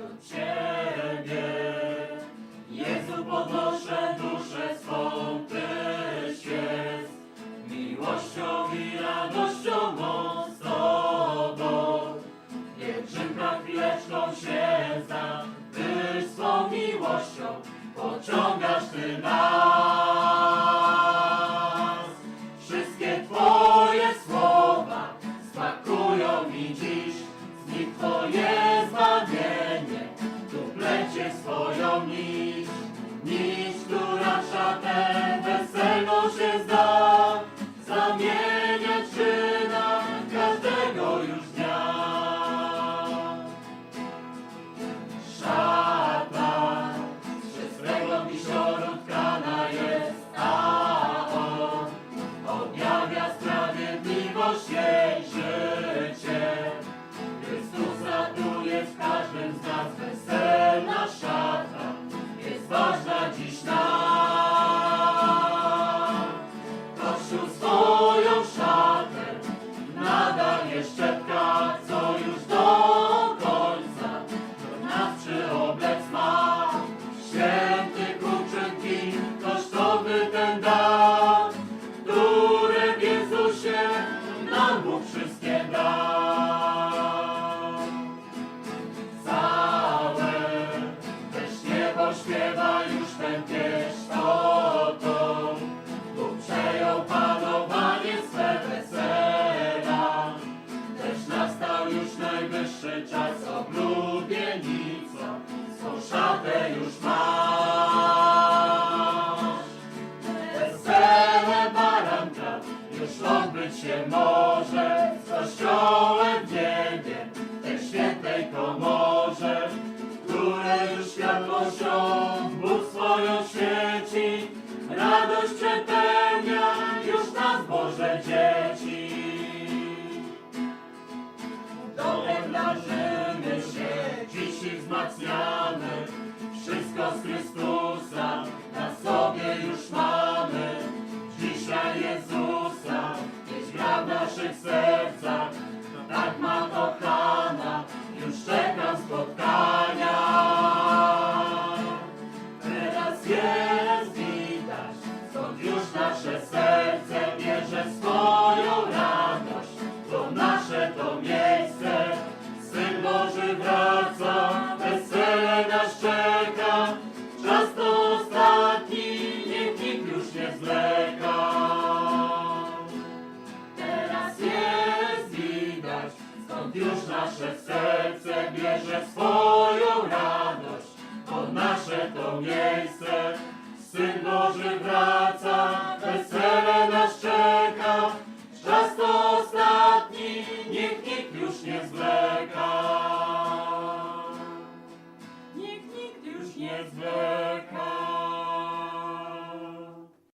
do Ciebie. Jezu, podnoszę duszę swą, Ty świec, miłością i radością moc Tobą. Pielgrzymka chwileczką się zna, Ty swą miłością pociągasz Ty nas. Wszystkie Twoje słowa smakują mi dziś, z nich Twoje nam Bóg wszystkie dał. Całe też niebo śpiewa już tę pieśń to, Bóg przejął panowanie swe wesela. Też nastał już najwyższy czas oblubienica, swą szatę już ma. Wesele baranka już odbyć się może. radość przed Już nasze serce bierze swoją radość, pod nasze to miejsce. Syn Boży wraca, wesele nas czeka. Czas to ostatni, nikt, nikt już nie zwleka. Nikt, nikt już nie zwleka.